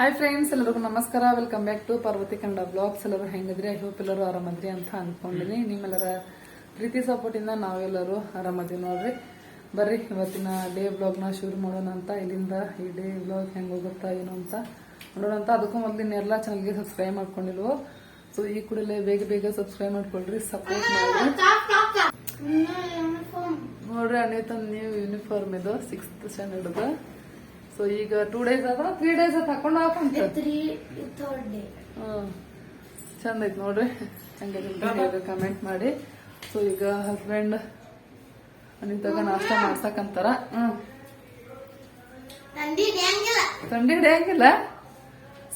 Hi friends ಎಲ್ಲರಿಗೂ ನಮಸ್ಕಾರ. Welcome back to Parvati Kannada blogs ಎಲ್ಲರೂ ಹೆಂಗಿದ್ರಿ? ಐ ಹೋಪ್ ಎಲ್ಲರೂ ಆರಾಮದ್ರಿ ಅಂತ ಅನ್ಕೊಂಡಿನಿ. ನಿಮ್ಮೆಲ್ಲರ ಪ್ರೀತಿ ಸಪೋರ್ಟಿಂದ ನಾವೆಲ್ಲರೂ ಆರಾಮದೀವಿ ನೋಡ್ರಿ. ಬರ್ರಿ, ಇವತ್ತಿನ ಡೇ ಬ್ಲಾಗ್ನ ಶುರು ಮಾಡೋಣ ಅಂತ. ಇಲ್ಲಿಂದ ಈ ಡೇ ಬ್ಲಾಗ್ ಹೆಂಗೆ ಹೋಗುತ್ತಾ, ಏನು ಅಂತ ನೋಡೋಣ ಅಂತ. ಅದಕ್ಕೂ ಮೊದಲು ಎಲ್ಲ ಚಾನಲ್ಗೆ ಸಬ್ಸ್ಕ್ರೈಬ್ ಮಾಡ್ಕೊಂಡಿಲ್ವೋ? ಸೊ ಈ ಕೂಡಲೇ ಬೇಗ ಬೇಗ ಸಬ್ಸ್ಕ್ರೈಬ್ ಮಾಡ್ಕೊಳ್ರಿ ಸಪೋರ್ಟ್ ಮಾಡಿ ನೋಡ್ರಿ ಅಣ್ಣ ತಂದು ನೀವು ಯೂನಿಫಾರ್ಮ್ ಇದು ಸಿಕ್ಸ್ತ್ ಸ್ಟ್ಯಾಂಡರ್ಡ್ ಸೊ ಈಗ ಟೂ ಡೇಸ್ ಆದ ತ್ರೀ ಡೇಸ್ ಆತ ಹಾಕೊಂಡು ಹಾಕಂತ. ಚಂದ ಐತ್ ನೋಡ್ರಿ. ಹಂಗೆ ಕಮೆಂಟ್ ಮಾಡಿ. ಸೊ ಈಗ ಹಸ್ಬೆಂಡ್ ನಿಂತಾಗ ನಾಷ್ಟ ಮಾಡ್ಸಕಂತಾರ ಹ್ಮ್. ಥಂಡಿ ಡೇ ಹಂಗಿಲ್ಲ.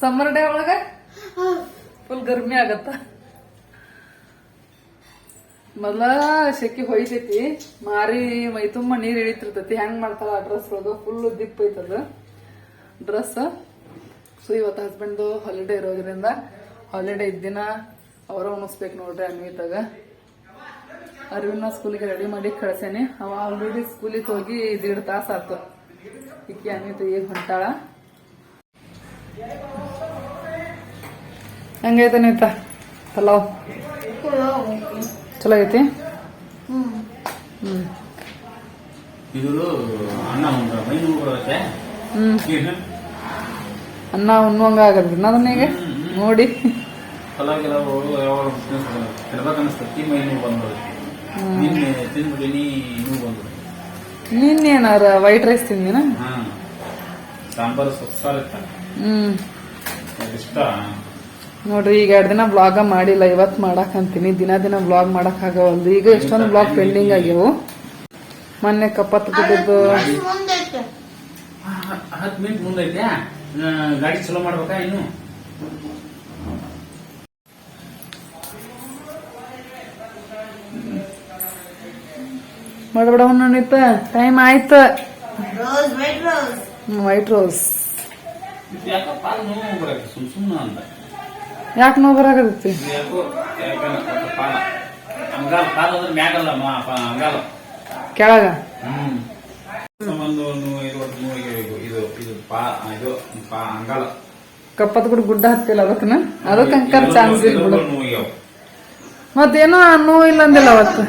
ಸಮ್ಮರ್ ಡೇ ಒಳಗ ಫುಲ್ ಗರ್ಮಿ ಆಗತ್ತ. ಮೊದಲ ಸೆಕೆ ಹೊಯ್ತೈತಿ. ಮಾರಿ ಮೈ ತುಂಬ ನೀರ್ ಇಳಿತಿರ್ತೈತಿ ಹೆಂಗ್ ಮಾಡ್ತಾರ ಆ ಡ್ರೆಸ್ ಒಳಗ ಫುಲ್ ದಿಪ್ ಐತದ. ಡ್ರೆಸ್ ಸೊ ಇವತ್ತು ಹಸ್ಬೆಂಡ್ ಹಾಲಿಡೇ ಇರೋದ್ರಿಂದ ಹಾಲಿಡೇ ಇದ್ದಿನ ಅವರ ಉಣಿಸ್ಬೇಕು ನೋಡ್ರಿ ಅನ್ವಿತಾಗ. ಅರವಿಂದ ಸ್ಕೂಲಿಗೆ ರೆಡಿ ಮಾಡಿ ಕಳ್ಸೇನೆ. ಅವ ಆಲ್ರೆಡಿ ಸ್ಕೂಲಿಗೆ ಹೋಗಿ ದೀಡ್ ತಾಸ ಆತು. ಇಕ್ಕಿ ಅನ್ವಿತ ಈಗ ಹೊಂಟಾಳ. ಹಂಗೈತ ಪಲಾವ್. ಚಲೋ ಐತಿ ಅನ್ನ ಉಣ್ಣಂಗ ಆಗದ್ ಅದನ್ನ ಈಗ? ನೋಡಿ. ನಿನ್ನೇನಾರ ವೈಟ್ ರೈಸ್ ತಿಂದಿನ? ಹಾ ಸಾಂಬಾರು ಸೊಪ್ಸಾರು ಹ್ಮ್. ಇಷ್ಟ? ನೋಡ್ರಿ ಈಗ ಎರಡು ದಿನ ಬ್ಲಾಗ ಮಾಡಿಲ್ಲ ಇವತ್ ಮಾಡಕ್ ಅಂತೀನಿ ದಿನ ದಿನ ಬ್ಲಾಗ್ ಮಾಡಕ್ ಆಗವಲ್ದು ಈಗ ಎಷ್ಟೊಂದು ಬ್ಲಾಗ್ ಪೆಂಡಿಂಗ್ ಆಗ್ಯವು ಮೊನ್ನೆ ಕಪ್ಪತ್ ಬಿದ್ದದ್ದು. ಹತ್ತು ಮಿನಿಟ್ ಮುಂದೈತೆ. ಆ, ಗಾಡಿ ಚಲೋ ಮಾಡ್ಬೇಕಾ ಇನ್ನು? ಮಾಡಬೇಡ ಟೈಮ್ ಆಯ್ತು. ರೋಸ್ ವೈಟ್ ರೋಸ್ ಯಾಕಪ್ಪ ಸುಮ್ ಸುಮ್ಮನೆ ಅಂತ ಯಾಕೆ ನೋವು ಬರಾಕತ್ತೈತಿ? ಕೆಳಗ? ಕಪ್ಪತ್ ಕೂಡ ಗುಡ್ಡ ಹತ್ತಿಲ್ಲ ಅದಕ್ಕನ ಅದಕ್ಕೆ ಅಂಕರ್ ಚಾನ್ಸ್ ಇಲ್ಲ ಬಿಡು. ಮತ್ತೇನೋ ನೋವು ಇಲ್ಲ ಅಂದಿಲ್ಲ ಅವತ್ತು.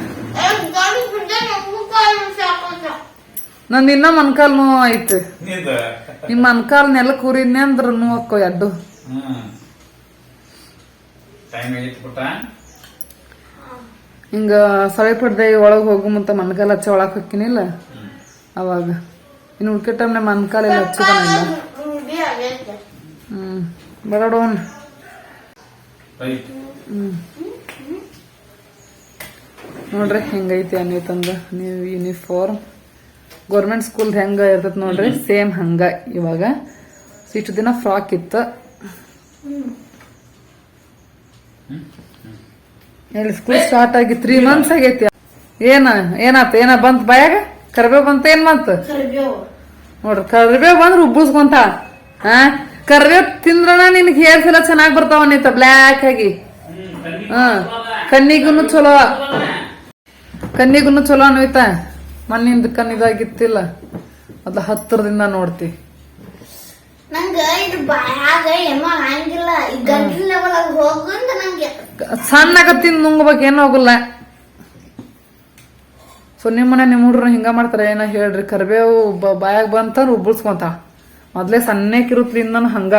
ನಂದು ಇನ್ನ ಮನ್ಕಾಲ್ ನೋವು ಐತೆ ನಿಮ್ಮ ನಿಮ್ ಮನ್ಕಾಲ್ ನೆಲ ಕೂರಿದ್ನೆ ಅಂದ್ರ ನೋವು ಅಕ್ಕೋ ಎಡ್ಡು. ಹ್ಮ್. ಟೈಮ್ ಆಗೈತಿ ಪುಟ್ಟ? ಹಿಂಗ ಸೊಳೆ ಪಡ್ದೆ ಒಳಗ್ ಹೋಗು ಮುಂತ ಮನ್ಕಾಲ ಹಚ್ಚ ಒಳಗೆ ಹೊಕ್ಕಿನಿಲ್ಲ ಅವಾಗ. ಇನ್ನು ಉಳ್ಕೆ ಟೈಮ್ನ ಮನ್ಕಾಲೆಲ್ಲ ಹಚ್ಚದನಿಲ್ಲ ಬರೋಣ ರೈಟ್ ಹ್ಮ್. ನೋಡ್ರಿ ಹೆಂಗೈತಿ ಅನ್ನೈತಂದ ನೀವು ಯೂನಿಫಾರ್ಮ್ ಗೌರ್ಮೆಂಟ್ ಸ್ಕೂಲ್ ಹೆಂಗ ಇರ್ತೈತಿ ನೋಡ್ರಿ ಸೇಮ್ ಹಂಗ ಇವಾಗ. ಇಷ್ಟು ದಿನ ಫ್ರಾಕ್ ಇತ್ತು. ಹೇಳಿ ಸ್ಕೂಲ್ ಸ್ಟಾರ್ಟ್ ಆಗಿ ತ್ರೀ ಮಂತ್ಸ್ ಆಗೈತಿ. ಏನ, ಏನಾತ, ಏನ ಬಂತ ಬಾಯಾಗ? ಕರ್ಬೇವ್ ಬಂತ ಏನ್ ಬಂತ? ನೋಡ್ರಿ, ಕರ್ಬೇವ್ ಬಂದ್ರ ಉಬ್ಬಸ್ಕೊಂತ. ಹಾ ಕರ್ಬೇವ್ ತಿಂದ್ರನ ನಿನ್ಗೆ ಹೇರ್ಸ್ ಎಲ್ಲ ಚೆನ್ನಾಗ್ ಬರ್ತಾವ ನೀತ ಬ್ಲ್ಯಾಕ್ ಆಗಿ. ಹಾ ಕಣ್ಣಿಗೂನು ಚಲೋ. ಕಣ್ಣಿಗೂ ಚಲೋ ಅನ್ವಿತ ಮಣ್ಣಿಂದ ಕಣ್ಣಿದಾಗಿತ್ತಿಲ್ಲ ಅದ ಹತ್ತಿರದಿಂದ ನೋಡ್ತಿ. ನಂಗ ಇದು ಬಾಯಾಗ ಏನೋ ಹಂಗಿಲ್ಲ. ಈ ಗಂಟಲ ಲೆವೆಲ್ ಆಗಿ ಹೋಗಂದ ನಂಗೆ. ಸಣ್ಣಗ ತಿಂದ್ ನುಂಗ್ಬೇಕು ಏನೂ ಹೋಗಲ್ಲ. ಸೊ ನಿಮ್ಮ ಮನೆ ನಿಮ್ಮ ಹುಡ್ರು ಹಿಂಗ ಮಾಡ್ತಾರ ಏನ ಹೇಳ್ರಿ ಕರ್ಬೇವು ಬಾಯಾಗ ಬಂತಾರ ಉಬ್ಬಳ್ಸ್ಕೊಂತ. ಮೊದ್ಲೇ ಸಣ್ಣಕ್ಕಿರುತ್ತಲಿಂದನು ಹಂಗ.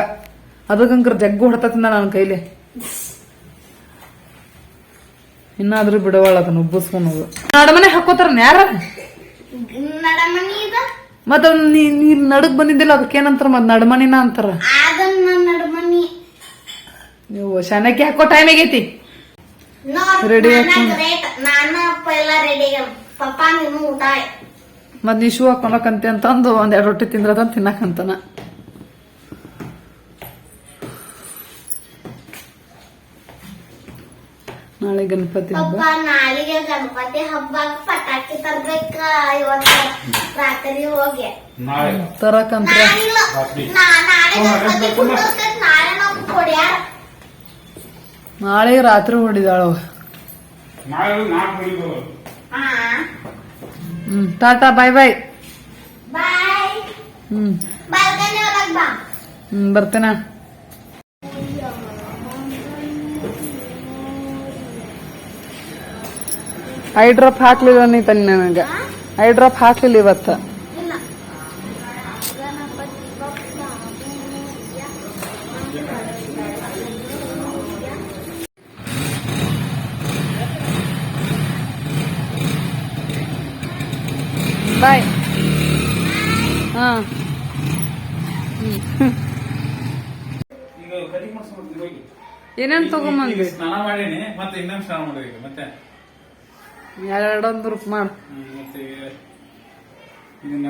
ಅದಕ್ಕಂಕ್ರ ಜಗ್ಗು ಹೊಡ್ತತಿಂದ ನನ್ನ ಕೈಲಿ. ಇನ್ನಾದ್ರೂ ಬಿಡವಾಳ ಅದನ್ನ ಉಬ್ಬಸ್ಕೊಳೋದು ನಡಮನೆ ಹಾಕೋತಾರ ಯಾರ? ನಡಮನಿ ಮತ್ತ ನೀ ನೀ ನಡಕ್ ಬಂದಿದ್ದಿಲ್ಲ ಅದಕ್ಕೇನಂತಾರ ಮತ್ ನಡಮನಿನ ಅಂತಾರ? ನೀವು ಶನಕ್ಕೆ ಹಾಕೋ ಟೈಮ್ ಆಗೈತಿ. ರೆಡಿ ಮತ್ ನೀ ಶೂ ಹಾಕೊಂಡಕಂತೆ ಅಂತಂದು ಒಂದ್ ಎರಡು ರೊಟ್ಟಿ ತಿಂದ್ರದ ತಿನ್ನಕಂತಾನ. ನಾಳೆ ಗಣಪತಿ ಹಬ್ಬ. ಪಪ್ಪ ನಾಳೆಗೆ ಗಣಪತಿ ಹಬ್ಬ ಪಟಾಕಿ ತರ್ಬೇಕ ಇವತ್ತ ರಾತ್ರಿ ಹೋಗಿ. ನಾಳೆ. ನಾಳಿಲ್ಲ. ನಾಳೆ ಗಣಪತಿ ಕುಂಡ್ರಸ್ತೈತ್ ನಾಳೆ ನಾವು ಕೊಡ್ಯಾರ. ನಾಳೆ ರಾತ್ರಿ ಹೊಡಿದಾಳವ ನಾಳೆ ಹ್ಮ್ ಟಾಟಾ ಬಾಯ್ ಬಾಯ್. ಬಾಯ್. ಹ್ಮ್. ಬಾಲ್ಕನಿ ಒಳಗ್ ಬಾ. ಹ್ಮ್ ಬರ್ತೇನ? ಐ ಡ್ರಾಪ್ ಹಾಕ್ಲಿಲ್ಲ ನೀ ತನ್ನಿ ನನಗೆ. ಐ ಡ್ರಾಪ್ ಹಾಕ್ಲಿಲ್ಲ ಇವತ್ತು. ಬಾಯ್ ಹಾ. ಏನೇನು ಈಗ ಸ್ನಾನ ಮಾಡೇನಿ ಮತ್ತೆ ಇನ್ನೊಂದು ಸ್ನಾನ ಮಾಡಿದೀವಿ ಮತ್ತೆ ಎರಡೊಂದು ರೂಪ ಮಾಡು. ಮತ್ತೆ ಇದನ್ನ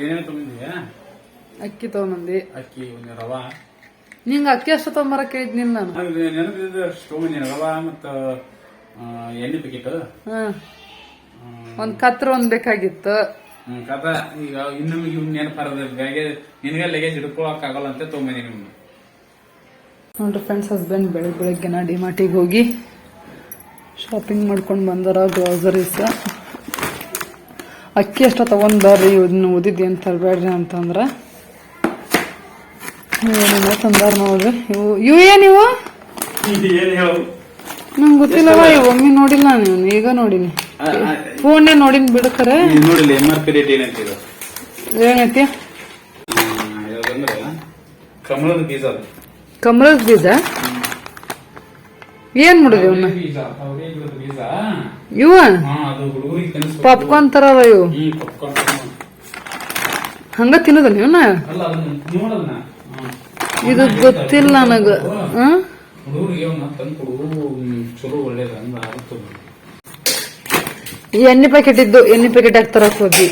ಏನೇನು ತಗೊಂಡಿದ್ಯಾ ಅಕ್ಕಿ ತಗೊಂಬಂದಿ. ಅಕ್ಕಿ ಒಂದು ರವಾ. ನಿಂಗ ಅಕ್ಕಿ ಅಷ್ಟು ತಗೊಂಬರಕ್ ಕೇಳಿದ್ನಿಲ್ಲ ನಾನು. ನೆನಪಿದ ಸ್ಟೋವ್ ರವಾ ಮತ್ತು ಎಣ್ಣೆ ಪ್ಯಾಕೆಟ್ ಒಂದ್ ಕತ್ರ ಒಂದ್ ಬೇಕಾಗಿತ್ತು. ಕಥ ಈಗ ಇನ್ನೊಮ್ಮೆ ಇವ್ನ ನೆನಪಾರದ ಬ್ಯಾಗೆ ನಿನಗೆ ಲಗೇಜ್ ಹಿಡ್ಕೊಳಕ್ ಆಗಲ್ಲ ಅಂತ ತೊಗೊಂಬಂದಿನಿ ನಿಮ್ಗೆ ನೋಡ್ರಿ ಫ್ರೆಂಡ್ಸ್ ಹಸ್ಬೆಂಡ್ ಬೆಳಗ್ಗೆ ಬೆಳಿಗ್ಗೆ ನಾ ಡಿಮಾರ್ಟಿಗೆ ಹೋಗಿ ಶಾಪಿಂಗ್ ಮಾಡ್ಕೊಂಡು ಬಂದಾರ ಗ್ರೋಸರೀಸ್ ಅಕ್ಕಿ ಅಷ್ಟ ತಗೊಂಡ್ ಬರ್ರಿ ಇದನ್ನ ಓದಿದ್ದಿ ಅಂತ ತರಬೇಡ್ರಿ ಅಂತಂದ್ರ. ಏನೇನೋ ತಂದಾರ ನೋಡ್ರಿ. ಇವು ಇವು ಏನಿವು ಏನ್ ನಂಗೆ ಗೊತ್ತಿಲ್ಲವ ಇವು ಒಮ್ಮೆ ನೋಡಿಲ್ಲ ನೀವು ಈಗ ನೋಡಿನಿ. ಫೋನ್ ನೋಡಿನ್ ನೋಡಿಲ್ಲ ಆರ್ ಪಿ ರೇಟ್ ಏನಂತ ಇದು? ಏನೈತಿ? ಕಮಲದ ಬೀಜ ಕಮಲದ ಬೀಜ? ಏನ್ ಮಾಡಿದೆ ಇವನ್ನ ಬೀಜ ಅವರೇ ಗಿಡದ ಬೀಜ. ಇವ? ಹಾ ಅದು ಹುಡುಗರಿಗೆ ತಿನ್ನಿಸ್ಬೇಕು ಪಾಪ್ಕಾರ್ನ್ ತರವ ಇವು. ಹ್ಮ್ ಪಾಪ್ಕಾರ್ನ್ ಹಂಗ ತಿನ್ನದ ನೀವನ್ನ ಅಲ್ಲ ಅದನ್ನ ನೋಡಲ್ಲ ಇದು ಗೊತ್ತಿಲ್ಲ ನನಗ. ಹ? ಹುಡುಗರಿಗೆ ಅವನ್ನ ತಂದು ಕೊಡು ಹ್ಮ್, ಚಲೋ ಒಳ್ಳೇದ ಅಂದ ಆಗುತ್ತದೆ ಈ ಎಣ್ಣೆ ಪ್ಯಾಕೆಟ್ ಇದ್ದು ಎಣ್ಣೆ ಪ್ಯಾಕೆಟ್ ಹಾಕ್ತಾರ ಹೋಗಿ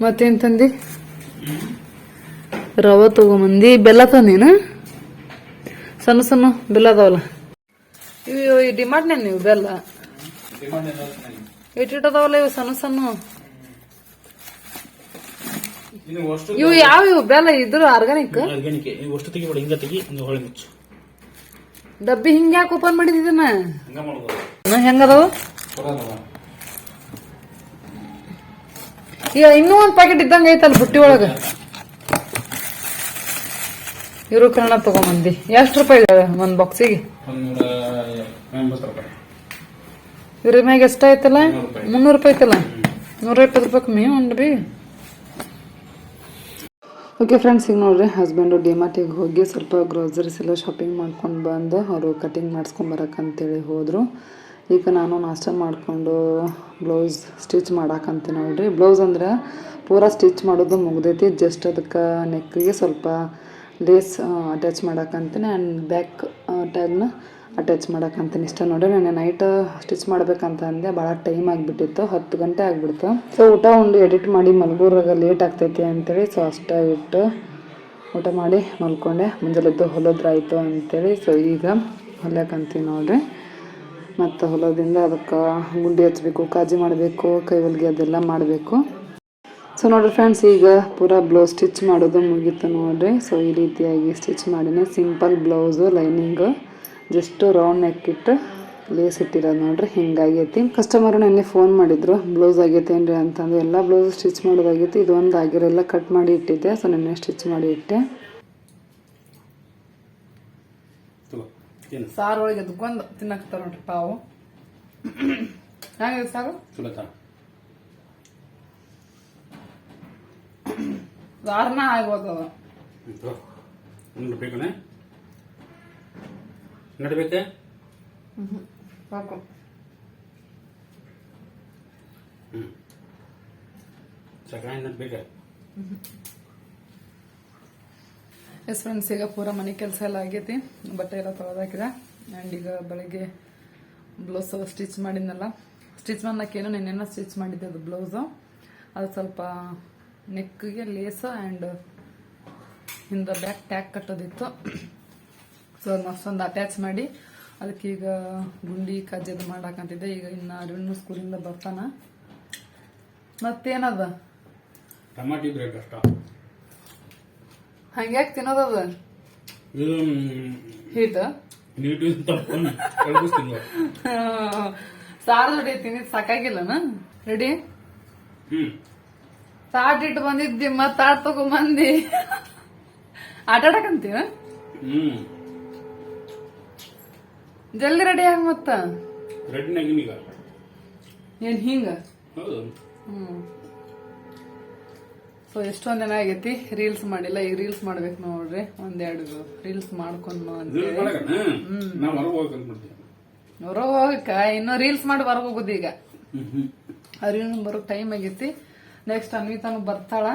ಮತ್ತೇನ್ ತಂದಿ? ರವ ತಗೊಂಬಂದಿ ಬೆಲ್ಲ ತಂದಿನ? ಸಣ್ಣ ಸಣ್ಣ ಬೆಲ್ಲ ಅದಾವಲ್ಲ. ಇವು ಈ ಡಿಮಾಂಡ್ ನೀವು ಬೆಲ್ಲ ಇಟ್ಟಿಟ್ಟದಾವಲ್ಲ ಇವು ಸಣ್ಣ ಸಣ್ಣ. ಇವು ಯಾವ ಇವು ಬೆಲ್ಲ ಇದ್ರು ಆರ್ಗಾನಿಕ್ ಆರ್ಗ್ಯಾನಿಕ್ ನೀವು ಅಷ್ಟು ತೆಗಿಬೇಡ ಹಿಂಗ ತೆಗಿ ಹಿಂಗ ಹೊಳೆ ಮುಚ್ಚು. ಡಬ್ಬಿ ಹಿಂಗ ಯಾಕೆ ಓಪನ್ ಮಾಡಿದಿನ ಹೆಂಗದವು ಈಗ ಇನ್ನೂ ಒಂದ್ ಪ್ಯಾಕೆಟ್ ಇದ್ದಂಗ ಐತಲ್ಲ ಬುಟ್ಟಿ ಒಳಗ? ಇರು ಕನ್ನಡ ತಗೊಂಬಂದಿ. ಎಷ್ಟು ರೂಪಾಯಿ ಇದೆ ಒಂದ್ ಬಾಕ್ಸಿಗೆ ಇದ್ರ ಮ್ಯಾಗ ಎಷ್ಟ ಆಯ್ತಲ್ಲ? ಮುನ್ನೂರು ರೂಪಾಯಿ. ಐತಲ್ಲ? ನೂರ ಇಪ್ಪತ್ತು ರೂಪಾಯಿ ಕಮ್ಮಿ ಒಂದು ಬಿ. ಓಕೆ ಫ್ರೆಂಡ್ಸ್ ಈಗ ನೋಡ್ರಿ ಹಸ್ಬೆಂಡು ಡಿಮಾರ್ಟಿಗೆ ಹೋಗಿ ಸ್ವಲ್ಪ ಗ್ರೋಸರೀಸ್ ಎಲ್ಲ ಶಾಪಿಂಗ್ ಮಾಡ್ಕೊಂಡು ಬಂದು ಅವರು ಕಟಿಂಗ್ ಮಾಡಿಸ್ಕೊಂಡ್ ಬರಕ್ಕಂತೇಳಿ ಹೋದರು. ಈಗ ನಾನು ನಾಷ್ಟ ಮಾಡಿಕೊಂಡು ಬ್ಲೌಸ್ ಸ್ಟಿಚ್ ಮಾಡಾಕಂತೀನಿ ನೋಡ್ರಿ. ಬ್ಲೌಸ್ ಅಂದ್ರೆ ಪೂರಾ ಸ್ಟಿಚ್ ಮಾಡೋದು ಮುಗ್ದೈತಿ ಜಸ್ಟ್ ಅದಕ್ಕೆ ನೆಕ್ಕಿಗೆ ಸ್ವಲ್ಪ ಲೇಸ್ ಅಟ್ಯಾಚ್ ಮಾಡೋಕ್ಕಂತಾನೆ ಆ್ಯಂಡ್ ಬ್ಯಾಕ್ ಟ್ಯಾಗ್ನ ಅಟ್ಯಾಚ್ ಮಾಡಕ್ಕಂತೀನಿ ಇಷ್ಟ ನೋಡಿ ನಾನು ನೈಟ್ ಸ್ಟಿಚ್ ಮಾಡ್ಬೇಕಂತ ಅಂದೆ ಭಾಳ ಟೈಮ್ ಆಗಿಬಿಟ್ಟಿತ್ತು, ಹತ್ತು ಗಂಟೆ ಆಗಿಬಿಡ್ತು. ಸೊ ಊಟ ಉಂಡು ಎಡಿಟ್ ಮಾಡಿ ಮಲಗೂರಾಗ ಲೇಟ್ ಆಗ್ತೈತಿ ಅಂತೇಳಿ ಸೊ ಅಷ್ಟ ಇಟ್ಟು ಊಟ ಮಾಡಿ ಮಲ್ಕೊಂಡೆ. ಮುಂಜಾನೆದ್ದು ಹೊಲದ್ರಾಯಿತು ಅಂತೇಳಿ ಸೊ ಈಗ ಹೊಲಕ್ಕಂತೀವಿ ನೋಡ್ರಿ. ಮತ್ತು ಹೊಲದಿಂದ ಅದಕ್ಕೆ ಗುಂಡಿ ಹಚ್ಚಬೇಕು ಕಾಜಿ ಮಾಡಬೇಕು ಕೈ ಹೊಲಿಗೆ ಅದೆಲ್ಲ ಮಾಡಬೇಕು. ಸೊ ನೋಡ್ರಿ ಫ್ರೆಂಡ್ಸ್ ಈಗ ಪೂರಾ ಬ್ಲೌಸ್ ಸ್ಟಿಚ್ ಮಾಡೋದು ಮುಗೀತು ನೋಡ್ರಿ. ಸೊ ಈ ರೀತಿಯಾಗಿ ಸ್ಟಿಚ್ ಮಾಡಿನಿ simple blouse lining just round neck ಇಟ್ಟು ಲೇಸ್ ಇಟ್ಟಿರೋದು ನೋಡ್ರಿ. ಹಿಂಗಾಗೈತಿ. ಕಸ್ಟಮರು ನೆನ್ನೆ ಫೋನ್ ಮಾಡಿದ್ರು ಬ್ಲೌಸ್ ಆಗೈತೆ ಏನ್ರಿ? ಅಂತಂದು. ಎಲ್ಲ ಬ್ಲೌಸ್ ಸ್ಟಿಚ್ ಮಾಡೋದಾಗೈತಿ. ಇದೊಂದು ಆಗಿರೋಲ್ಲ ಕಟ್ ಮಾಡಿ ಇಟ್ಟಿದ್ದೆ. ಸೊ ನೆನ್ನೆ ಸ್ಟಿಚ್ ಮಾಡಿ ಇಟ್ಟೆ. ಸಾರು ಒಳಗೆ ತಿನ್ನಕ್ತಾರ ನೋಡ್ರಿ ಪಾವು. ಹೆಂಗಿದೆ ಸಾರು? ಚಲೋತಾ ಸಾರನ ಆಗ್ಬೋದು ನಡ್ಬೇಕನೆ ನಡ್ಬೇಕೆ ಸಾಕು. ಹ್ಮ್. ಸಕಾಯಿ ನಡ್ಬೇಕೆ ಎಸ್ ಫ್ರೆಂಡ್ಸ್ ಈಗ ಪೂರ ಮನೆ ಕೆಲಸ ಎಲ್ಲ ಆಗೈತಿ. ಬಟ್ಟೆ ಎಲ್ಲ ತೊಳೆದಾಕಿದ. ಆ್ಯಂಡ್ ಈಗ ಬೆಳಗ್ಗೆ ಬ್ಲೌಸ್ ಸ್ಟಿಚ್ ಮಾಡಿದ್ನಲ್ಲ. ಸ್ಟಿಚ್ ಮಾಡಕ್ಕೇನು ನೆನ್ನೆನ ಸ್ಟಿಚ್ ಮಾಡಿದ್ದೆ ಅದು ಬ್ಲೌಸು ಅದು ಸ್ವಲ್ಪ ನೆಕ್ಗೆ ಲೇಸ್ ಆ್ಯಂಡ್ ಹಿಂದ ಬ್ಯಾಕ್ ಟ್ಯಾಕ್ ಕಟ್ಟೋದಿತ್ತು. ಸೊ ಮಸ್ತೊಂದು ಅಟ್ಯಾಚ್ ಮಾಡಿ ಅದಕ್ಕೆ ಈಗ ಗುಂಡಿ ಕಜ್ಜದು ಮಾಡಾಕಂತಿದ್ದೆ. ಈಗ ಇನ್ನು ಅರವಿಂದ ಸ್ಕೂಲಿಂದ ಬರ್ತಾನ. ಮತ್ತೇನದ? ಟಮಾಟಿ ಬ್ರೆಡ್ ಅಷ್ಟ. ಹಂಗ್ಯಾಕೆ ತಿನ್ನೋದದ ಹೀಟ್ ಸಾರು ಜೊತೆ ತಿಂದಿದ್ ಸಾಕಾಗಿಲ್ಲನ? ರೆಡಿ ಹ್ಮ್. ತಾಟ್ ಇಟ್ಟು ಬಂದಿದ್ದಿ ಮತ್ ತಾಟ್ ತಗೊಂಬಂದಿ. ಆಟ ಆಡಕಂತೀವ ಹ್ಮ್. ಜಲ್ದಿ ರೆಡಿ ಆಗ ಮತ್ತ? ರೆಡ್ನಾಗಿನೀಗ ಏನ್ ಹಿಂಗ? ಹೌದು. ಹ್ಮ್. ಸೊ ಎಷ್ಟೊಂದ್ ದಿನ ಆಗೈತಿ? ರೀಲ್ಸ್ ಮಾಡಿಲ್ಲ. ಈಗ ರೀಲ್ಸ್ ಮಾಡ್ಬೇಕು ನೋಡ್ರಿ. ಒಂದೆರಡು ರೀಲ್ಸ್ ಮಾಡ್ಕೊಂಡು ಹೊರಗೆ ಹೋಗಕ್ಕ ಇನ್ನು ರೀಲ್ಸ್ ಮಾಡಿ ಹೊರಗೆ ಹೋಗುದು ಈಗ. ಅರಿವಿನ ಬರೋ ಟೈಮ್ ಆಗೈತಿ. ನೆಕ್ಸ್ಟ್ ಅನ್ವಿತಾನು ಬರ್ತಾಳ.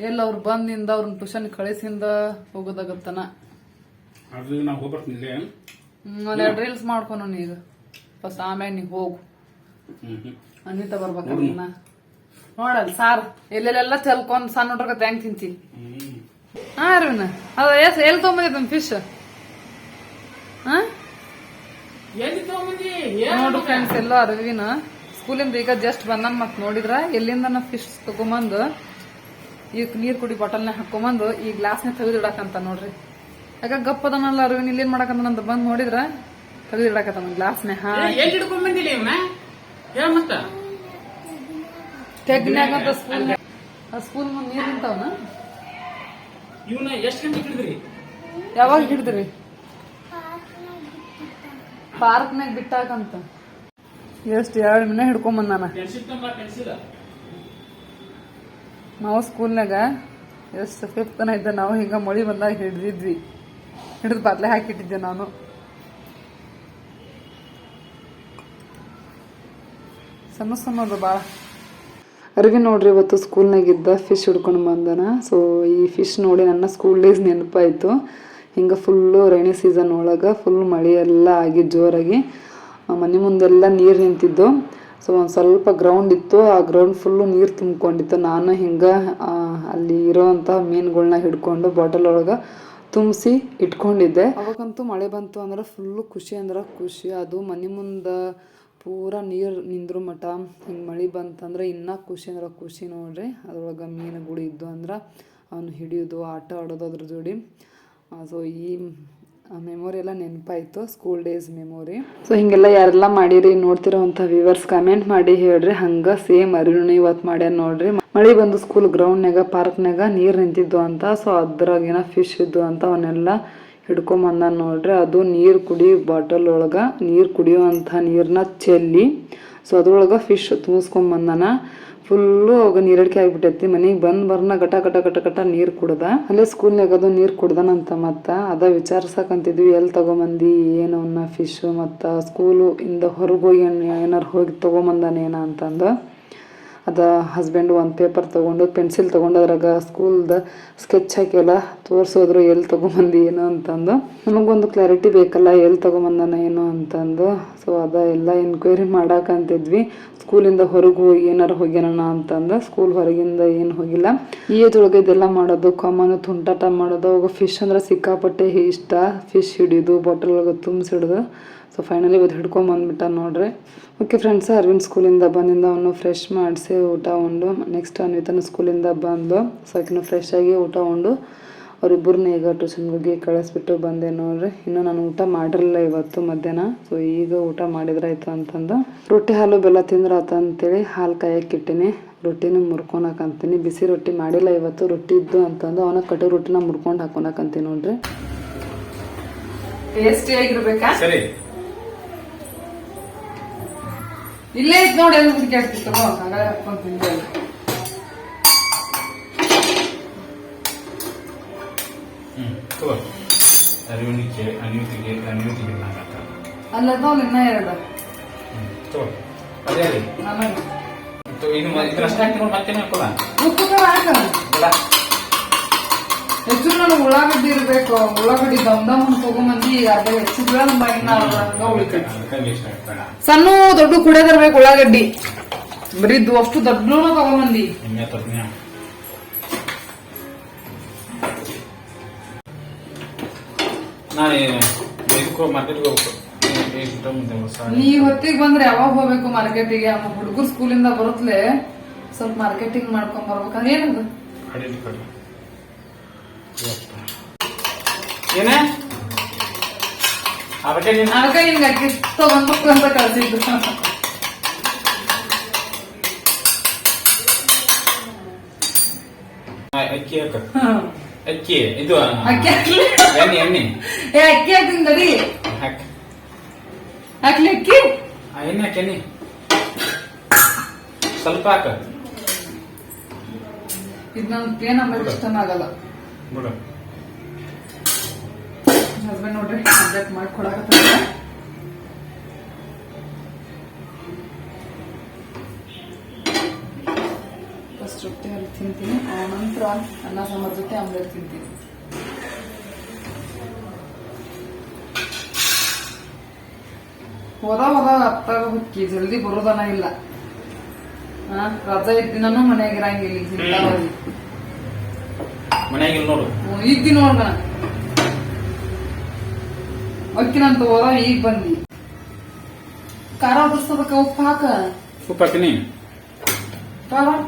ಎಲ್ಲ ಅವ್ರು ಬಂದಿಂದ ಅವ್ರನ್ನ ಟ್ಯೂಷನ್ ಕಳಿಸಿಂದ ಹೋಗೋದಾಗತ್ತನ. ಅದು ನಾವು ಹೋಗ್ಬರ್ತೀನಿ ಇಲ್ಲೇ. ಒಂದೆರಡು ರೀಲ್ಸ್ ಮಾಡ್ಕೊನು ಈಗ. ಫಸ್ಟ್ ಆಮೇಲೆ ನೀ ಹೋಗು. ಅನ್ವಿತ ಬರ್ಬೇಕನ್ನ ನೋಡಲ್ ಸಾರ್ ಎಲ್ಲೆಲ್ಲ ಚಲ್ಕೊಂಡ್ ಸಣ್ಣ ಹುಡ್ರಗ ಹೆಂಗ್ ತಿಂತಿ? ಹ್ಮ್. ಹಾ ಅರವಿಂದ ಅದ ಎಸ್ ಎಲ್ಲಿ ತೊಗೊಂಬಂದಿದ್ದ ಫಿಶ್ ಹಾ? ಎಲ್ಲಿ ತಗೊಂಬಂದಿ? ನೋಡು ಫ್ರೆಂಡ್ಸ್ ಎಲ್ಲ ಅರವಿನ. ಸ್ಕೂಲಿಂದ ಈಗ ಜಸ್ಟ್ ಬಂದನ್ ಮತ್ ನೋಡಿದ್ರ ಎಲ್ಲಿಂದ ಫಿಶ್ ತಗೊಂಬಂದು ಈಗ ನೀರ್ ಕುಡಿ ಬಾಟಲ್ನ ಹಾಕೊಂಬಂದು ಈ ಗ್ಲಾಸ್ನ ತೆಗೆದಿಡಕಂತ ನೋಡ್ರಿ. ಯಾಕ ಗಪ್ಪದನಲ್ಲ ಅರವಿನ್ ಇಲ್ಲೇನ್ ಮಾಡಕಂತ ಬಂದ್ ನೋಡಿದ್ರ ತೆಗೆದಿಡಕತ್ತ ಗ್ಲಾಸ್ನ ಮತ್ತ ತೆಗ್ನ್ಯಾಗಂತ ಸ್ಕೂಲ್ ಸ್ಕೂಲ್ ಮುಂದ್ ನೀರ್ ನಿಂತಾವನ? ಇವನ ಎಷ್ಟು ಹಿಡಿದ್ರಿ? ಯಾವಾಗ ಹಿಡಿದ್ರಿ? ಪಾರ್ಕ್ನಾಗ ಬಿಟ್ಟಾಕಂತ. ಎಷ್ಟ್ ಎರಡು ಮಿನ ಹಿಡ್ಕೊಂಬಂದಾನ ನಾವು ಸ್ಕೂಲ್ನಾಗ ಎಷ್ಟು ಫಿಫ್ತನ ತನ ಇದ್ದ ನಾವು ಹಿಂಗೆ ಮಳಿ ಬಂದಾಗ ಹಿಡ್ದಿದ್ವಿ. ಹಿಡಿದು ಬಾತ್ಲೆ ಹಾಕಿಟ್ಟಿದ್ದೆ ನಾನು. ಸಣ್ಣ ಸಣ್ಣದು ಭಾಳ ಅರ್ವಿ ನೋಡ್ರಿ ಇವತ್ತು ಸ್ಕೂಲ್ನಾಗಿದ್ದ ಫಿಶ್ ಹಿಡ್ಕೊಂಡು ಬಂದನ. ಸೊ ಈ ಫಿಶ್ ನೋಡಿ ನನ್ನ ಸ್ಕೂಲ್ ಡೇಸ್ ನೆನಪಾಯಿತು. ಹಿಂಗೆ ಫುಲ್ಲು ರೈನಿ ಸೀಸನ್ ಒಳಗೆ ಫುಲ್ ಮಳೆ ಎಲ್ಲ ಆಗಿ ಜೋರಾಗಿ ಮನೆ ಮುಂದೆಲ್ಲ ನೀರು ನಿಂತಿದ್ದು. ಸೊ ಒಂದು ಸ್ವಲ್ಪ ಗ್ರೌಂಡ್ ಇತ್ತು. ಆ ಗ್ರೌಂಡ್ ಫುಲ್ಲು ನೀರು ತುಂಬಿಕೊಂಡಿತ್ತು. ನಾನು ಹಿಂಗೆ ಅಲ್ಲಿ ಇರೋವಂಥ ಮೀನುಗಳನ್ನ ಹಿಡ್ಕೊಂಡು ಬಾಟಲ್ ಒಳಗೆ ತುಂಬಿಸಿ ಇಟ್ಕೊಂಡಿದ್ದೆ. ಅವಾಗಂತೂ ಮಳೆ ಬಂತು ಅಂದ್ರೆ ಫುಲ್ಲು ಖುಷಿ ಅಂದ್ರೆ ಖುಷಿ. ಅದು ಮನೆ ಮುಂದೆ ಪೂರ ನೀರು ನಿಂದ್ರು ಮಠ. ಹಿಂಗೆ ಮಳೆ ಬಂತಂದ್ರೆ ಇನ್ನೂ ಖುಷಿ ಅಂದ್ರೆ ಖುಷಿ ನೋಡ್ರಿ. ಅದ್ರೊಳಗೆ ಮೀನುಗಳು ಇದ್ದು ಅಂದ್ರೆ ಅವನು ಹಿಡಿಯೋದು, ಆಟ ಆಡೋದು ಅದ್ರ ಜೋಡಿ. ಸೊ ಈ ಮೆಮೊರಿ ಎಲ್ಲ ನೆನಪಾಯ್ತು ಸ್ಕೂಲ್ ಡೇಸ್ ಮೆಮೊರಿ ಸೊ ಹಿಂಗೆಲ್ಲ ಯಾರೆಲ್ಲ ಮಾಡಿರಿ, ನೋಡ್ತಿರೋವಂಥ ವ್ಯೂವರ್ಸ್ ಕಮೆಂಟ್ ಮಾಡಿ ಹೇಳ್ರಿ. ಹಂಗೆ ಸೇಮ್ ಅರಿಣು ಇವತ್ತು ಮಾಡ್ಯಾರ ನೋಡ್ರಿ. ಮಳೆ ಬಂದು ಸ್ಕೂಲ್ ಗ್ರೌಂಡ್ನಾಗ ಪಾರ್ಕ್ನಾಗ ನೀರು ನಿಂತಿದ್ದು ಅಂತ. ಸೊ ಅದ್ರಾಗಿನ ಫಿಶ್ ಇದ್ದು ಅಂತ ಅವನ್ನೆಲ್ಲ ಹಿಡ್ಕೊಂಬಂದ ನೋಡ್ರಿ. ಅದು ನೀರು ಕುಡಿ ಬಾಟಲ್ ಒಳಗೆ, ನೀರು ಕುಡಿಯುವಂಥ ನೀರನ್ನ ಚೆಲ್ಲಿ ಸೊ ಅದ್ರೊಳಗೆ ಫಿಶ್ ತುಂಬಿಸ್ಕೊಂಬಂದಾನ ಫುಲ್ಲು ಅವಾಗ ನೀರಡಿಕೆ ಆಗಿಬಿಟ್ಟೈತಿ. ಮನೆಗೆ ಬಂದು ಬರ್ನ ಗಟ ಗಟ ಗಟ ಗಟ ನೀರು ಕುಡ್ದ. ಅಲ್ಲೇ ಸ್ಕೂಲ್ನಾಗ ಅದು ನೀರು ಕುಡ್ದನಂತ ಮತ್ತೆ ಅದ ವಿಚಾರಿಸಕಂತಿದ್ವಿ ಎಲ್ಲಿ ತಗೊಂಬಂದು, ಏನು ಅವನ್ನ ಫಿಶ್ ಮತ್ತು ಸ್ಕೂಲು ಇಂದ ಹೊರಗೆ ಹೋಗಿ ಏನಾರು ಹೋಗಿ ತಗೊಂಬಂದಾನೇನ ಅಂತಂದು. ಅದ ಹಸ್ಬೆಂಡ್ ಒಂದು ಪೇಪರ್ ತೊಗೊಂಡು ಪೆನ್ಸಿಲ್ ತೊಗೊಂಡು, ಅದ್ರಾಗ ಸ್ಕೂಲ್ದ ಸ್ಕೆಚ್ ಹಾಕಿಲ್ಲ ತೋರಿಸೋದ್ರು ಎಲ್ಲಿ ತೊಗೊಂಬಂದು ಏನು ಅಂತಂದು. ನಮಗೊಂದು ಕ್ಲಾರಿಟಿ ಬೇಕಲ್ಲ ಎಲ್ಲಿ ತೊಗೊಂಬಂದಾನ ಏನು ಅಂತಂದು. ಸೊ ಅದ ಎಲ್ಲ ಎನ್ಕ್ವೈರಿ ಮಾಡಾಕಂತಿದ್ವಿ ಸ್ಕೂಲಿಂದ ಹೊರಗೆ ಹೋಗಿ ಏನಾರು ಹೋಗ್ಯಾನ ಅಂತಂದು. ಸ್ಕೂಲ್ ಹೊರಗಿಂದ ಏನು ಹೋಗಿಲ್ಲ. ಈ ಏಜ್ ಒಳಗೆ ಇದೆಲ್ಲ ಮಾಡೋದು ಕಾಮನ್ ತುಂಟಾಟ ಮಾಡೋದು, ಅವಾಗ ಫಿಶ್ ಅಂದ್ರೆ ಸಿಕ್ಕಾಪಟ್ಟೆ ಇಷ್ಟ. ಫಿಶ್ ಹಿಡಿದು ಬಾಟಲ್ ಒಳಗೆ ತುಂಬಿಸಿಡ್ದು ಸೊ ಫೈನಲಿ ಇವತ್ತು ಹಿಡ್ಕೊಂಬಂದ್ಬಿಟ್ಟ ನೋಡ್ರಿ. ಓಕೆ ಫ್ರೆಂಡ್ಸ್ ಅರವಿಂದ್ ಸ್ಕೂಲಿಂದ ಬಂದಿಂದ ಅವನು ಫ್ರೆಶ್ ಮಾಡಿಸಿ ಊಟ ಉಂಡು. ನೆಕ್ಸ್ಟ್ ಅನ್ವಿತನ ಸ್ಕೂಲಿಂದ ಬಂದು ಸೊ ಆಕಿನ ಫ್ರೆಶ್ ಆಗಿ ಊಟ ಉಂಡು. ಅವರಿಬ್ಬರನ್ನ ಈಗ ಟ್ಯೂಷನ್ಗೆ ಹೋಗಿ ಕಳಿಸ್ಬಿಟ್ಟು ಬಂದೆ ನೋಡ್ರಿ. ಇನ್ನು ನಾನು ಊಟ ಮಾಡಿರಲಿಲ್ಲ ಇವತ್ತು ಮಧ್ಯಾಹ್ನ. ಸೊ ಈಗ ಊಟ ಮಾಡಿದ್ರಾಯ್ತು ಅಂತಂದು. ರೊಟ್ಟಿ ಹಾಲು ಬೆಲ್ಲ ತಿಂದ್ರೆ ಆತ ಅಂತೇಳಿ ಹಾಲು ಕಾಯಕ್ಕೆ ಇಟ್ಟಿನಿ. ರೊಟ್ಟಿನ ಮುರ್ಕೊಳಕಂತೀನಿ ಬಿಸಿ ರೊಟ್ಟಿ ಮಾಡಿಲ್ಲ ಇವತ್ತು. ರೊಟ್ಟಿ ಇದ್ದು ಅಂತಂದು ಅವನ ಕಟ್ಟು ರೊಟ್ಟಿನ ಮುರ್ಕೊಂಡು ಹಾಕೊಳಕಂತೀನಿ ನೋಡ್ರಿ. ಟೇಸ್ಟಿ ಆಗಿರ್ಬೇಕಾ? ಸರಿ. ಇಲ್ಲೇ ಇದ್ ನೋಡಿ ಎಲ್ಲ ಹುಡುಕಾಡ್ತಿತ್ತು ಹಾಗಾದ್ರೆ ಹಾಕೊಂಡ್ ತಿಂದೆ. ಅರಿವನಿಗೆ ಅನಿಯುತಿಗೆ ಅನಿಯುತಿಗೆ ಎರಡು. ಹ್ಮ್ ತಗೋ. ಅದೇ ಇನ್ನು ಮ- ಇದ್ರಷ್ಟೇ ಹಾಕಿ ನೋಡಿ ಮತ್ತೇನು ಹಾಕೋಲ್ಲ? ಉಪ್ಪು ಖಾರ ಹಾಕ. ಬೇಡ. ಹೆಚ್ಚು ನನಗೆ ಉಳ್ಳಾಗಡ್ಡಿ ಇರ್ಬೇಕು. ಉಳ್ಳಾಗಡ್ಡಿ ದಮ್ ದಮ್ ಅಂತ ತಗೊಂಬಂದಿ ಅದೇ ಹೆಚ್ಚು ಹೆಚ್ಚಿದ್ರೆ ನಮ್ಮ ಬಾಯಿನ ಸಣ್ಣ ದೊಡ್ಡ ಕುಡಿಯೋದಿರ್ಬೇಕು ಉಳ್ಳಾಗಡ್ಡಿ. ಬರೀ ಅಷ್ಟು ದೊಡ್ಡ ತಗೊಂಬಂದಿ. ನೀ ಹೊತ್ತಿಗೆ ಬಂದ್ರೆ ಯಾವಾಗ ಹೋಗ್ಬೇಕು ಮಾರ್ಕೆಟಿಗೆ? ಹುಡುಗರು ಸ್ಕೂಲಿಂದ ಬರುತ್ತಲೇ ಸ್ವಲ್ಪ ಮಾರ್ಕೆಟಿಂಗ್ ಮಾಡ್ಕೊಂಡ್ ಬರ್ಬೇಕಂದ್ರೆ ಏನದು ಏನೇ? ಅದಕ್ಕೆ ನೀನು? ಅದಕ್ಕೆ ನಿನ್ಗೆ ಅಕ್ಕಿ ತಗೊಂಡ್ಬೇಕು ಅಂತ ಕಳ್ಸಿದ್ದು. ಅಕ್ಕಿ ಹಾಕ. ಅಕ್ಕಿ ಇದು ಅಕ್ಕಿ ಹಾಕ್ಲಿ. ಎಣ್ಣೆ ಎಣ್ಣೆ. ಏ ಅಕ್ಕಿ ಹಾಕ್ತೀನಿ ನಡಿ ಹಾಕ. ಹಾಕ್ಲಿ ಅಕ್ಕಿ. ಎಣ್ಣೆ ಹಾಕಿ ಎಣ್ಣೆ. ಸ್ವಲ್ಪ ಹಾಕ. ಇದು ಪ್ಲೇನ್ ಆಮೇಲೆ ಇಷ್ಟನಾಗಲ್ಲ ಬಿಡು ಹಸ್ಬೆಂಡ್ ನೋಡ್ರಿ ಅಪ್ಡೇಟ್ ಮಾಡ್ಕೊಡಕತ್ತಾರ ಫಸ್ಟ್ ರೊಟ್ಟಿ ಅಲ್ಲಿ ತಿಂತೀನಿ ಆ ನಂತರ ಅನ್ನ ಸಾಂಬಾರ್ ಜೊತೆ ಆಮ್ಲೆಟ್ ತಿಂತೀನಿ. ಹೋದ ಹೋದ ಅತ್ತಾಗ ಹುಕ್ಕಿ ಜಲ್ದಿ ಬರೋದನ ಇಲ್ಲ. ಹಾ ರಜಾ ಇದ್ದ ದಿನನೂ ಮನ್ಯಾಗ ಇರಂಗಿಲ್ಲ ಈಗ ಸಿಗ್ತಾವಲ್ಲಿ. ಮನ್ಯಾಗ ಇಲ್ಲಿ ನೋಡು ಈಗ ದಿನ ಅಕ್ಕಿನಂತ ಹೋದ ಈಗ ಬಂದಿ ಖಾರ ಉದಿಸ್ತದಕ್ಕ ಉಪ್ಪು ಹಾಕ. ಉಪ್ಪು ಹಾಕಿನಿ ಖಾರ ಹಾಕ್.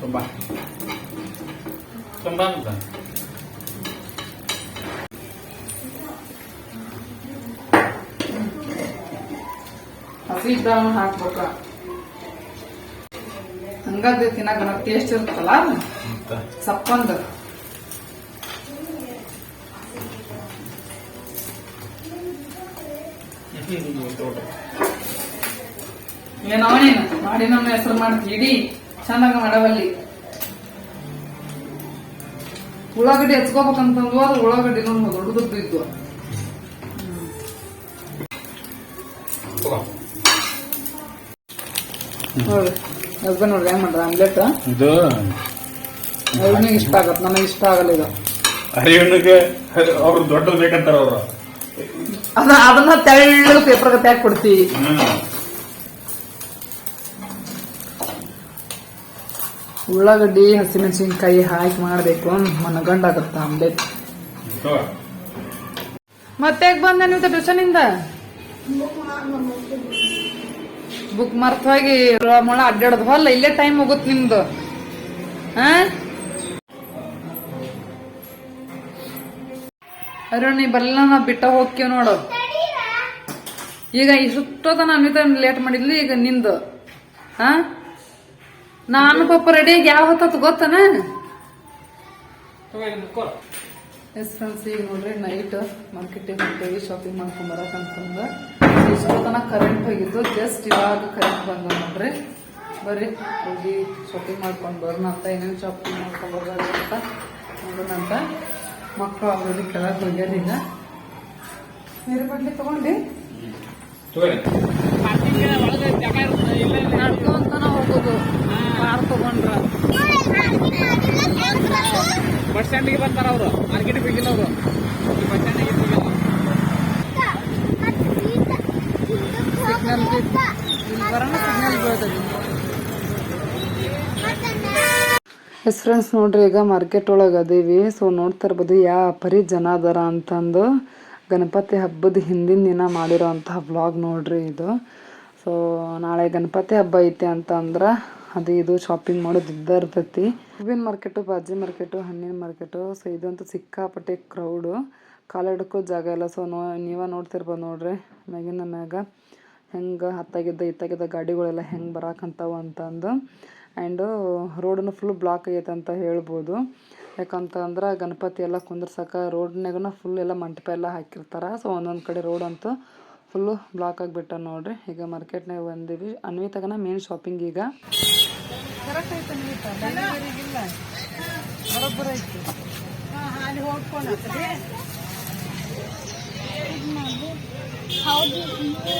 ತುಂಬ ತುಂಬ ಅಂತ. ಹಸಿ ಇದ್ದಾವ ಹಾಕ್ಬೇಕ. ಹಂಗಾದ್ರೆ ತಿನ್ನಾಗ ಟೇಸ್ಟ್ ಇರುತ್ತಲ್ಲ ಸಪ್ಪಂದು. ಏನವನೇನು ಮಾಡಿ ನಮ್ಮ ಹೆಸರು ಮಾಡ್ತೀವಿ ಇಡೀ ಚೆನ್ನಾಗ ಮಾಡವಲ್ಲಿ ಉಳ್ಳಾಗಡ್ಡಿ ಹಚ್ಕೋಬೇಕಂತಂದು ಅದು ಉಳ್ಳಾಗಡ್ಡಿ ದೊಡ್ಡದು ಇದ್ವು. ತಗೋ. ಹಸ್ಬೆಂಡ್ ನೋಡ್ರಿ ಹೆಂಗ್ ಮಾಡ್ರ ಆಮ್ಲೆಟ್ ಇದು ಅವ್ರಿಗೆ ಇಷ್ಟ ಆಗತ್ ನನಗೆ ಇಷ್ಟ ಆಗಲ್ಲ ಇದು. ಹರಿಹಣ್ಣಗೆ ಅವ್ರು ದೊಡ್ಡ ಬೇಕಂತಾರ ಅವ್ರು. ಅದ ಅದನ್ನ ತೆಳ್ಳಗೆ ಪೇಪರ್ ಗತ್ತೆ ಹಾಕಿ ಕೊಡ್ತೀವಿ ಉಳ್ಳಾಗಡ್ಡಿ ಹಸಿಮೆಣಸಿನ್ಕಾಯಿ ಹಾಕಿ ಮಾಡ್ಬೇಕು. ಮನಗಂಡ ಆಗತ್ತ ಆಮ್ಲೆಟ್. ಮತ್ತೆ ಬಂದೆ ನೀವು ಟ್ಯೂಷನ್ ಇಂದ ಬುಕ್ ಮರ್ತವಾಗಿ ಹೋಗಿ ಮೊಳ ಅಡ್ಡಾಡೋದು. ಹೊಲ್ಲ ಇಲ್ಲೇ ಟೈಮ್ ಹೋಗುತ್ತೆ ನಿಮ್ದು. ಹಾ? ಅರುಣ್ ನೀ ಬರಲ್ಲ ನಾ ಬಿಟ್ಟ ಹೋಗ್ತೀವಿ ನೋಡು. ಈಗ ಇಷ್ಟೊತ್ತನ ಅನ್ವಿತ ಲೇಟ್ ಮಾಡಿದ್ಲು ಈಗ ನಿಂದು. ಹಾ? ನಾನು ಪಾಪ ರೆಡಿಯಾಗಿ ಯಾವ ಹೊತ್ತ ಗೊತ್ತನ? ಎಸ್ ಫ್ರೆಂಡ್ಸ್ ಈಗ ನೋಡ್ರಿ ನೈಟ್ ಮಾರ್ಕೆಟಿಗೆ ಹೊಂಟೇವಿ ಶಾಪಿಂಗ್ ಮಾಡ್ಕೊಂಡ್ ಬರಕ್ ಇಷ್ಟೋ ತನಕ ಕರೆಂಟ್ ಹೋಗಿದ್ದು ಜಸ್ಟ್ ಇವಾಗ ಕರೆಂಟ್ ಬಂದ ನೋಡ್ರಿ. ಬರ್ರಿ ಹೋಗಿ ಶಾಪಿಂಗ್ ಮಾಡ್ಕೊಂಡು ಬರೋಣ ಅಂತ ಏನೇನು ಶಾಪಿಂಗ್ ಮಾಡ್ಕೊಂಡು ಬರೋದು ಅಂತ. ನೋಡೋಣ ಅಂತ. ಮಕ್ಕಳು ಆಲ್ರೆಡಿ ಕೆಳಗೆ ಹೋಗ್ಯಾರ ನೀರು ಬಡ್ಲಿ ತಗೊಂಡು. ನಡ್ಕೊಂತಾನ ಹೋಗೋದು. ಕಾರ್ ತಗೊಂಡ್ರ. ಬಸ್ ಸ್ಟ್ಯಾಂಡಿಗೆ ಬರ್ತಾರ ಅವರು. ಮಾರ್ಕೆಟ್ ಬೇಕಿಲ್ಲ ಅವರು. ಬಸ್ ಸ್ಟ್ಯಾಂಡಿಗೆ ಸಿಗ್ನಲ್ ಇಲ್ಲಿ ಸಿಗ್ನಲ್ ಬೀಳ್ತದೆ. ಎಸ್ ಫ್ರೆಂಡ್ಸ್ ನೋಡ್ರಿ, ಈಗ ಮಾರ್ಕೆಟ್ ಒಳಗೆ ಅದೀವಿ. ಸೊ ನೋಡ್ತಾ ಇರ್ಬೋದು ಯಾವ ಪರಿ ಜನ ಅದಾರ ಅಂತಂದು ಗಣಪತಿ ಹಬ್ಬದ ಹಿಂದಿನ ದಿನ ಮಾಡಿರೋ ವ್ಲಾಗ್ ನೋಡ್ರಿ ಇದು. ಸೊ ನಾಳೆ ಗಣಪತಿ ಹಬ್ಬ ಐತೆ ಅಂತ ಅಂದ್ರೆ ಅದು ಇದು ಶಾಪಿಂಗ್ ಮಾಡೋದು ಇದ್ದ ಇರ್ತೈತಿ. ಹೂವಿನ ಮಾರ್ಕೆಟು ಬಾಜಿ ಮಾರ್ಕೆಟು ಹಣ್ಣಿನ ಮಾರ್ಕೆಟು ಸೊ ಇದಂತೂ ಸಿಕ್ಕಾಪಟ್ಟೆ ಕ್ರೌಡು ಕಾಲಿಡಕ್ಕೂ ಜಾಗ ಇಲ್ಲ. ಸೊ ನೋ, ನೀವೇ ನೋಡ್ತಿರ್ಬೋದು ನೋಡ್ರಿ, ಮ್ಯಾಗಿನ ಮ್ಯಾಗ. ಹೆಂಗೆ ಹತ್ತಾಗಿದ್ದ, ಇತ್ತಾಗಿದ್ದ ಗಾಡಿಗಳೆಲ್ಲ ಹೆಂಗೆ ಬರಾಕಂತಾವ ಅಂತಂದು. ಆ್ಯಂಡು ರೋಡನ್ನು ಫುಲ್ ಬ್ಲಾಕ್ ಆಗೈತೆ ಅಂತ ಹೇಳ್ಬೋದು. ಯಾಕಂತಂದ್ರೆ ಗಣಪತಿ ಎಲ್ಲ ಕುಂದ್ರಸಕ್ಕೆ ರೋಡ್ನಾಗನ ಫುಲ್ ಎಲ್ಲ ಮಂಟಪ ಎಲ್ಲ ಹಾಕಿರ್ತಾರೆ. ಸೊ ಒಂದೊಂದು ಕಡೆ ರೋಡ್ ಅಂತೂ ಫುಲ್ಲು ಬ್ಲಾಕ್ ಆಗಿಬಿಟ್ಟ ನೋಡ್ರಿ. ಈಗ ಮಾರ್ಕೆಟ್ನಾಗ ಬಂದೀವಿ. ಅನ್ವಿತಾಗನ ಮೇನ್ ಶಾಪಿಂಗ್ ಈಗ. ಹೌದು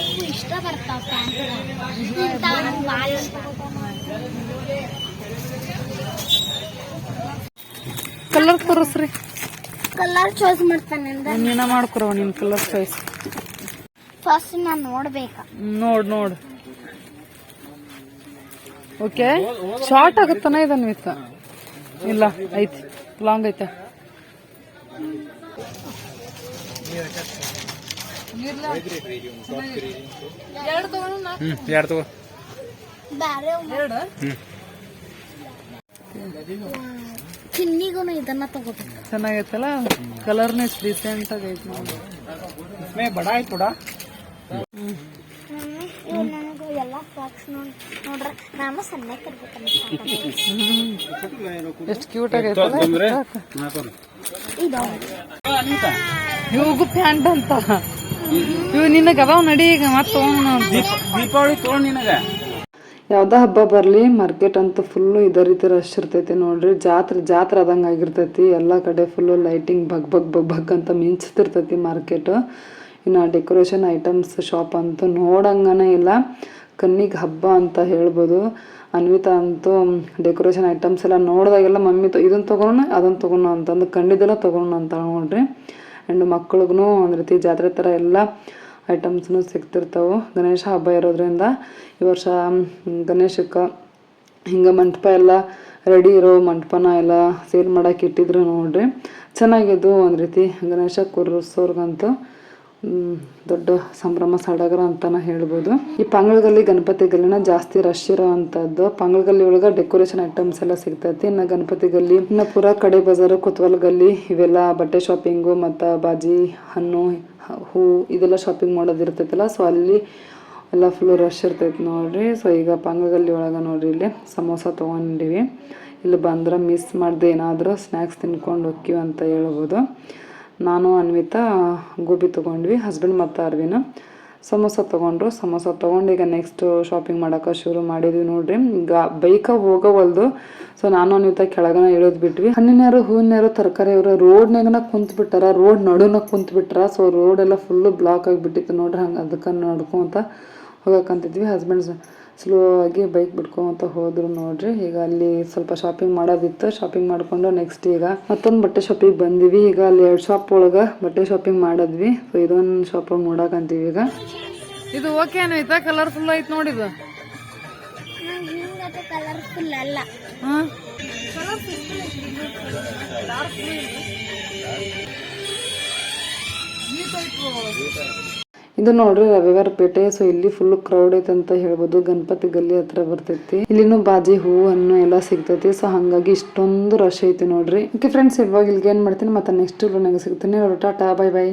ಇವು ಇಷ್ಟ ಬರ್ತಾವ ಪ್ಯಾಂಟ್ ಭಾಳ ಇಷ್ಟ ಕಲರ್ ತೋರಿಸ್ರಿ. ಕಲರ್ ಚಾಯ್ಸ್ ಮಾಡ್ತಾನೆ ನೀನ ಮಾಡ್ಕೊರವ ನಿನ್ನ ಕಲರ್ ಚಾಯ್ಸ್ ಫಸ್ಟ್ ನಾನು ನೋಡ್ಬೇಕ. ನೋಡ್ ನೋಡ್. ಓಕೆ ಶಾರ್ಟ್ ಆಗತ್ತಾನ ಇದನ್ ವಿತ್ ಇಲ್ಲ ಐತಿ ಲಾಂಗ್ ಐತೆ. ಎರಡು ತಗೋ. ಚಿನ್ನಿಗೂ ಇದನ್ನ ತಗೋಬೇಕು. ಚೆನ್ನಾಗೈತಲ್ಲ? ಕಲರ್ನೇ ಡಿಸೆಂಟ್ ಆಗೈತಿ. ನೋಡಿ ಮೇ ಬಡ. ಆಯ್ತು ಎಲ್ಲ ಬಾಕ್ಸ್ ನೋಡ್ರ ನಾನು ಸಣ್ಣಕ್ಕೆ ಇರ್ಬೇಕಂತ ಎಷ್ಟು ಕ್ಯೂಟ್ ಆಗೈತೆ ಇದು ಇವಾಗೂ ಪ್ಯಾಂಟ್ ಅಂತ. ಇವ್ ನಿನಗ ಅದಾವ ನಡಿ ಈಗ ಮತ್ತೆ ದೀಪಾವಳಿ ತಗೊಂಡ್ ನಿನಗ. ಯಾವ್ದ ಹಬ್ಬ ಬರ್ಲಿ ಮಾರ್ಕೆಟ್ ಅಂತೂ ಫುಲ್ಲು ಇದೇ ರೀತಿ ರಶ್ ಇರ್ತೈತಿ ನೋಡ್ರಿ. ಜಾತ್ರೆ ಜಾತ್ರೆ ಆದಂಗೆ ಆಗಿರ್ತೈತಿ. ಎಲ್ಲ ಕಡೆ ಫುಲ್ಲು ಲೈಟಿಂಗ್ ಬಗ್ ಬಗ್ ಬಗ್ ಬಗ್ ಅಂತ ಮಿಂಚ್ತಿರ್ತೈತಿ ಮಾರ್ಕೆಟ್ ಇನ್ನು ಡೆಕೋರೇಷನ್ ಐಟಮ್ಸ್ ಶಾಪ್ ಅಂತೂ ನೋಡಂಗನೇ ಇಲ್ಲ. ಕಣ್ಣಿಗೆ ಹಬ್ಬ ಅಂತ ಹೇಳ್ಬೋದು. ಅನ್ವಿತಾ ಅಂತೂ ಡೆಕೋರೇಷನ್ ಐಟಮ್ಸ್ ಎಲ್ಲ ನೋಡಿದಾಗೆಲ್ಲ ಮಮ್ಮಿ ಇದನ್ನ ಇದನ್ನು ತೊಗೊಳೋಣ ಅದನ್ನು ತೊಗೊಳೋಣ ಅಂತಂದು ಕಂಡಿದ್ದೆಲ್ಲ ತೊಗೊಳೋಣ ಅಂತ ನೋಡ್ರಿ. ಆ್ಯಂಡ್ ಮಕ್ಳಿಗೂ ಒಂದು ರೀತಿ ಜಾತ್ರೆ ಥರ ಎಲ್ಲ ಐಟಮ್ಸ್ನು ಸಿಗ್ತಿರ್ತಾವೆ. ಗಣೇಶ ಹಬ್ಬ ಇರೋದ್ರಿಂದ ಈ ವರ್ಷ ಗಣೇಶಕ್ಕೆ ಹಿಂಗೆ ಮಂಟಪ ಎಲ್ಲ ರೆಡಿ ಇರೋ ಮಂಟಪನ ಎಲ್ಲ ಸೇಲ್ ಮಾಡೋಕೆ ಇಟ್ಟಿದ್ರು ನೋಡ್ರಿ. ಚೆನ್ನಾಗಿದ್ದು ಒಂದು ರೀತಿ ಗಣೇಶ ಕೂರಿಸೋರ್ಗಂತೂ. ದೊಡ್ಡ ಸಂಭ್ರಮ ಸಡಗರ ಅಂತಾನೆ ಹೇಳ್ಬೋದು. ಈ ಪಂಗಳಗಲ್ಲಿ ಗಣಪತಿ ಗಲ್ಲಿನ ಜಾಸ್ತಿ ರಶ್ ಇರೋವಂಥದ್ದು. ಪಂಗಳಗಲ್ಲಿ ಒಳಗೆ ಡೆಕೋರೇಷನ್ ಐಟಮ್ಸ್ ಎಲ್ಲ ಸಿಗ್ತೈತಿ. ಇನ್ನ ಗಣಪತಿ ಗಲ್ಲಿ ಇನ್ನ ಪುರ ಕಡೆ ಬಜಾರ್ ಕುತ್ವಲ್ ಗಲ್ಲಿ ಇವೆಲ್ಲ ಬಟ್ಟೆ ಶಾಪಿಂಗು ಮತ್ತು ಬಾಜಿ ಹಣ್ಣು, ಹ- ಇದೆಲ್ಲ ಶಾಪಿಂಗ್ ಮಾಡೋದಿರ್ತೈತಲ್ಲ ಸೊ ಅಲ್ಲಿ ಎಲ್ಲ ಫುಲ್ ರಶ್ ಇರ್ತೈತಿ ನೋಡ್ರಿ. ಸೊ ಈಗ ಪಂಗಗಲ್ಲಿ ಒಳಗೆ ನೋಡ್ರಿ ಇಲ್ಲಿ ಸಮೋಸ ತೊಗೊಂಡಿವಿ. ಇಲ್ಲಿ ಬಂದ್ರೆ ಮಿಸ್ ಮಾಡ್ದೆ ಏನಾದರೂ ಸ್ನ್ಯಾಕ್ಸ್ ತಿನ್ಕೊಂಡು ಹೋಗ್ತೀವಿ ಅಂತ ಹೇಳ್ಬೋದು. ನಾನು ಅನ್ವಿತಾ ಗೋಬಿ ತೊಗೊಂಡ್ವಿ ಹಸ್ಬೆಂಡ್ ಮತ್ತು ಅರ್ವಿನ. ಸಮೋಸ ತೊಗೊಂಡ್ರು, ಸಮೋಸ ತೊಗೊಂಡು ಈಗ ನೆಕ್ಸ್ಟ್ ಶಾಪಿಂಗ್ ಮಾಡೋಕೆ ಶುರು ಮಾಡಿದ್ವಿ ನೋಡ್ರಿ. ಈಗ ಬೈಕ ಹೋಗೋವಲ್ದು ಸೊ ನಾನು ಅನ್ವಿತ ಕೆಳಗನ ಇಳಿದ್ ಬಿಟ್ವಿ. ಹಣ್ಣಿನ್ಯಾರು ಹೂವಿನಾರು ತರಕಾರಿ ಅವರು ರೋಡ್ನಾಗನ ಕುಂತ್ಬಿಟ್ಟಾರ, ರೋಡ್ ನಡುನ ಕುಂತು ಬಿಟ್ಟಾರ ಸೊ ರೋಡ್ ಎಲ್ಲ ಫುಲ್ಲು ಬ್ಲಾಕ್ ಆಗಿಬಿಟ್ಟಿತ್ತು ನೋಡ್ರಿ, ಹಂಗೆ ಅದಕ್ಕೆ ನಡ್ಕೊಂತ ಹೋಗಕ್ಕಂತಿದ್ವಿ ಹಸ್ಬೆಂಡ್ ಸ್ಲೋ ಆಗಿ ಬೈಕ್ ಬಿಟ್ಕೊಂತ ಹೋದ್ರು ನೋಡ್ರಿ. ಈಗ ಅಲ್ಲಿ ಸ್ವಲ್ಪ ಶಾಪಿಂಗ್ ಮಾಡೋದಿತ್ತು. ಶಾಪಿಂಗ್ ಮಾಡಿಕೊಂಡು ನೆಕ್ಸ್ಟ್ ಈಗ ಮತ್ತೊಂದು ಬಟ್ಟೆ ಶಾಪಿಗೆ ಬಂದಿವಿ. ಈಗ ಅಲ್ಲಿ ಎರಡು ಶಾಪ್ ಒಳಗೆ ಬಟ್ಟೆ ಶಾಪಿಂಗ್ ಮಾಡಿದ್ವಿ. ಸೊ ಇದೊಂದು ಶಾಪ್ ನೋಡಕಂತೀವಿ ಈಗ. ಇದು ಓಕೆ ಏನೈತಾ ಕಲರ್ಫುಲ್ ಐತೆ ನೋಡಿದು ಕಲರ್ಫುಲ್ ಅಲ್ಲ ಹಾಂ ಇದು ನೋಡ್ರಿ ರವಿವಾರ ಪೇಟೆ ಸೊ ಇಲ್ಲಿ ಫುಲ್ ಕ್ರೌಡ್ ಐತೆ ಅಂತ ಹೇಳ್ಬೋದು. ಗಣಪತಿ ಗಲ್ಲಿ ಹತ್ರ ಬರ್ತೈತಿ. ಇಲ್ಲಿನೂ ಬಾಜಿ ಹೂ ಹಣ್ಣು ಎಲ್ಲ ಸಿಗ್ತೈತಿ. ಸೊ ಹಂಗಾಗಿ ಇಷ್ಟೊಂದು ರಶ್ ಐತಿ ನೋಡ್ರಿ. ಓಕೆ ಫ್ರೆಂಡ್ಸ್ ಇವಾಗ ಇಲ್ಲಿಗೆ ಏನ್ ಮಾಡ್ತೀನಿ? ಮತ್ತೆ ನೆಕ್ಸ್ಟ್ ಸಿಗ್ತೀನಿ. Tata bye bye